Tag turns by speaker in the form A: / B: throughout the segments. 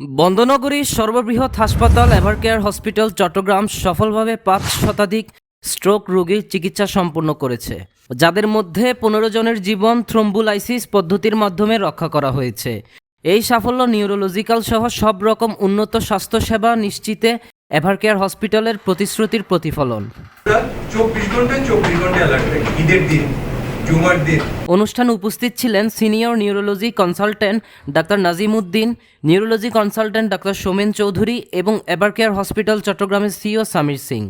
A: বন্দনগরীর সর্ববৃহৎ হাসপাতাল Evercare hospital Chittagong সফলভাবে পাঁচ শতাধিক স্ট্রোক রোগীর চিকিৎসা সম্পন্ন করেছে, যাদের মধ্যে পনেরো জনের জীবন থ্রম্বুলাইসিস পদ্ধতির মাধ্যমে রক্ষা করা হয়েছে। এই সাফল্য নিউরোলজিক্যাল সহ সব রকম উন্নত স্বাস্থ্যসেবা নিশ্চিতে এভারকেয়ার হসপিটালের প্রতিশ্রুতির প্রতিফলন।
B: চব্বিশ ঘন্টায় চব্বিশ ঘণ্টা ঈদের দিন।
A: অনুষ্ঠানে উপস্থিত ছিলেন senior neurology consultant doctor Nazimuddin, neurology consultant doctor Somen Chowdhury এবং এভারকেয়ার হসপিটাল চট্টগ্রামের সিও সামির সিং।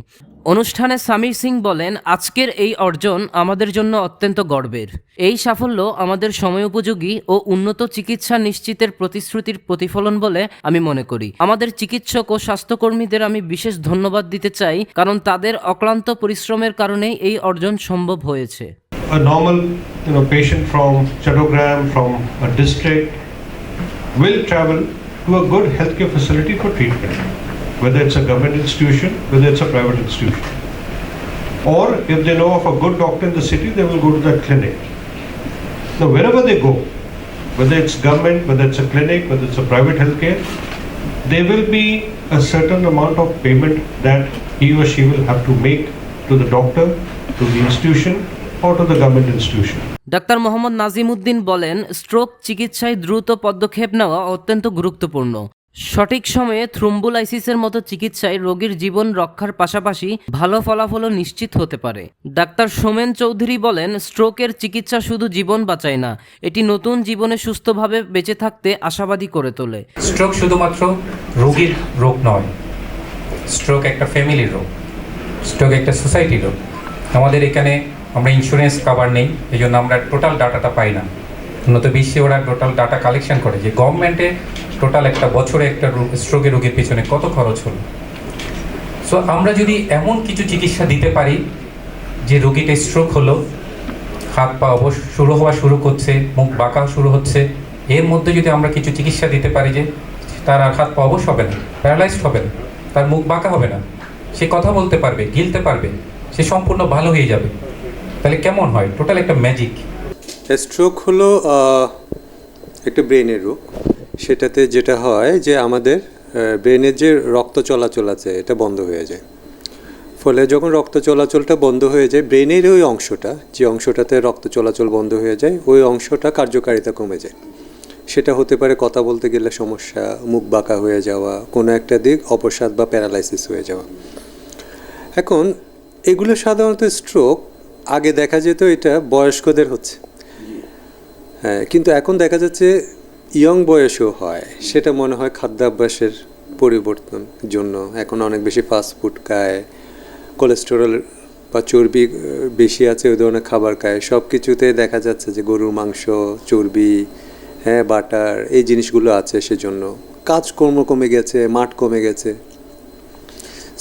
A: অনুষ্ঠানে সামির সিং বলেন, আজকের এই অর্জন আমাদের জন্য অত্যন্ত গর্বের। এই সাফল্য আমাদের সময়োপযোগী ও উন্নত চিকিৎসা নিশ্চিতের প্রতিশ্রুতির প্রতিফলন বলে আমি মনে করি। আমাদের চিকিৎসক ও স্বাস্থ্যকর্মীদের আমি বিশেষ ধন্যবাদ দিতে চাই, কারণ তাদের অক্লান্ত পরিশ্রমের কারণেই এই অর্জন সম্ভব হয়েছে।
C: A normal you know patient from Chattogram from a district will travel to a good healthcare facility for treatment whether it's a government institution whether it's a private institution. Or if they know of a good doctor in the city they will go to that clinic. Now wherever they go whether it's government whether it's a clinic whether it's a private healthcare there will be a certain amount of payment that he or she will have to make to the doctor to the institution or to the government institution.
A: Doctor Mohammad Nazimuddin বলেন stroke চিকিৎসায় দ্রুত পদক্ষেপ নেওয়া অত্যন্ত গুরুত্বপূর্ণ। সঠিক সময়ে থ্রোম্বোলাইসিসের মতো চিকিৎসায় রোগীর জীবন রক্ষার পাশাপাশি ভালো ফলাফলও নিশ্চিত হতে পারে। ডাক্তার সোমেন চৌধুরী বলেন স্ট্রোকের চিকিৎসা শুধু জীবন বাঁচায় না এটি নতুন জীবনে সুস্থভাবে বেঁচে থাকতে আশাবাদী করে তোলে।
D: স্ট্রোক শুধুমাত্র রোগীর রোগ নয় স্ট্রোক একটা ফ্যামিলির রোগ স্ট্রোক একটা সোসাইটির রোগ। আমাদের এখানে আমরা ইন্স্যুরেন্স কাভার নেই এই জন্য আমরা টোটাল ডাটাটা পাই না। উন্নত বিশ্বে ওরা টোটাল ডাটা কালেকশন করে যে গভর্নমেন্টে টোটাল একটা বছরে একটা স্ট্রোকের রোগীর পিছনে কত খরচ হলো। সো আমরা যদি এমন কিছু চিকিৎসা দিতে পারি, যে রোগীটা স্ট্রোক হলো, হাত পা অবশ শুরু হওয়া শুরু করছে, মুখ বাঁকা শুরু হচ্ছে, এর মধ্যে যদি আমরা কিছু চিকিৎসা দিতে পারি যে তার আর হাত পা অবশ হবে না প্যারালাইজড হবে না, তার মুখ বাঁকা হবে না, সে কথা বলতে পারবে, গিলতে পারবে, সে সম্পূর্ণ ভালো হয়ে যাবে। তাহলে কেমন হয়? টোটাল একটা ম্যাজিক
E: স্ট্রোক হলো একটা ব্রেনের রোগ। সেটাতে যেটা হয় যে আমাদের ব্রেনের যে রক্ত চলাচল আছে, এটা বন্ধ হয়ে যায়। ফলে যখন রক্ত চলাচলটা বন্ধ হয়ে যায় ব্রেনের ওই অংশটা, যে অংশটাতে রক্ত চলাচল বন্ধ হয়ে যায়, ওই অংশটা কার্যকারিতা কমে যায়। সেটা হতে পারে কথা বলতে গেলে সমস্যা, মুখ বাঁকা হয়ে যাওয়া, কোনো একটা দিক অপসাদ বা প্যারালাইসিস হয়ে যাওয়া। এখন, এগুলো সাধারণত স্ট্রোক আগে দেখা যেত এটা বয়স্কদের হচ্ছে। হ্যাঁ কিন্তু এখন দেখা যাচ্ছে ইয়ং বয়সেও হয়। সেটা মনে হয় খাদ্যাভ্যাসের পরিবর্তন জন্য। এখন অনেক বেশি ফাস্ট ফুড খায় কোলেস্টেরল বা চর্বি বেশি আছে, ওই ধরনের খাবার খায়। সব কিছুতে দেখা যাচ্ছে যে গরুর মাংস, চর্বি হ্যাঁ বাটার, এই জিনিসগুলো আছে সেজন্য। কাজকর্ম কমে গেছে, মাঠ কমে গেছে।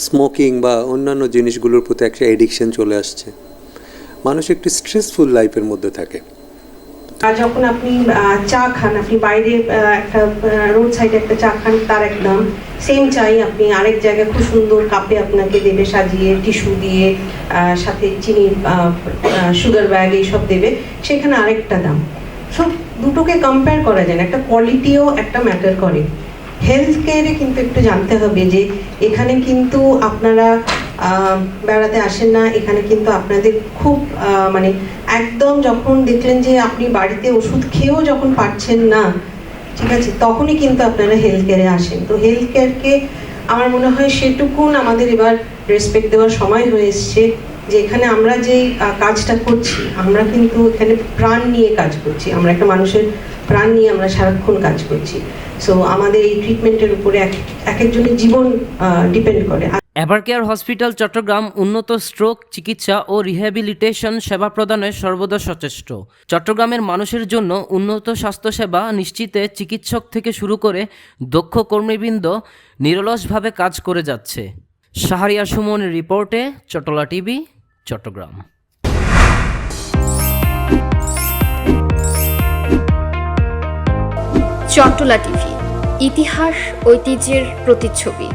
E: স্মোকিং বা অন্যান্য জিনিসগুলোর প্রতি একটা এডিকশন চলে আসছে। মানুষ একটি স্ট্রেসফুল লাইফের মধ্যে থাকে।
F: যখন আপনি চা খান, আপনি বাইরে একটা রোড সাইডে একটা চা খান, তার সেম চাই আপনি আরেক জায়গায় খুব সুন্দর কাপে আপনাকে দেবে, সাজিয়ে টিস্যু দিয়ে সাথে চিনি সুগার ব্যাগ এইসব দেবে। সেখানে আরেকটা দাম। সব দুটোকে কম্পেয়ার করা যায় না। একটা কোয়ালিটিও একটা ম্যাটার করে। হেলথ কেয়ারে কিন্তু একটু জানতে হবে যে, এখানে কিন্তু আপনারা বেড়াতে আসেন না। এখানে কিন্তু আপনাদের খুব মানে একদম যখন দেখলেন যে আপনি বাড়িতে ওষুধ খেয়েও যখন পাচ্ছেন না, ঠিক আছে, তখনই কিন্তু আপনারা হেলথ কেয়ারে আসেন। তো হেলথ কেয়ারকে আমার মনে হয় সেটুকুন আমাদের এবার রেসপেক্ট দেওয়ার সময় হয়ে এসছে যে এখানে আমরা যেই কাজটা করছি, আমরা কিন্তু এখানে প্রাণ নিয়ে কাজ করছি। আমরা একটা মানুষের প্রাণ নিয়ে আমরা সারাক্ষণ কাজ করছি। সো আমাদের এই ট্রিটমেন্টের উপরে এক একজনের জীবন ডিপেন্ড করে।
A: এভারকেয়ার হসপিটাল চট্টগ্রাম উন্নত স্ট্রোক, চিকিৎসা ও রিহ্যাবিলিটেশন সেবা প্রদানে সর্বদা সচেষ্ট। চট্টগ্রামের মানুষের জন্য উন্নত স্বাস্থ্যসেবা নিশ্চিতে চিকিৎসক থেকে শুরু করে দক্ষ কর্মীবৃন্দ নিরলসভাবে কাজ করে যাচ্ছে। সাহারিয়া সুমন রিপোর্টে চট্টলা টিভি, চট্টগ্রাম।
G: চট্টলা টিভি, ইতিহাস, ঐতিহ্যের প্রতিচ্ছবি।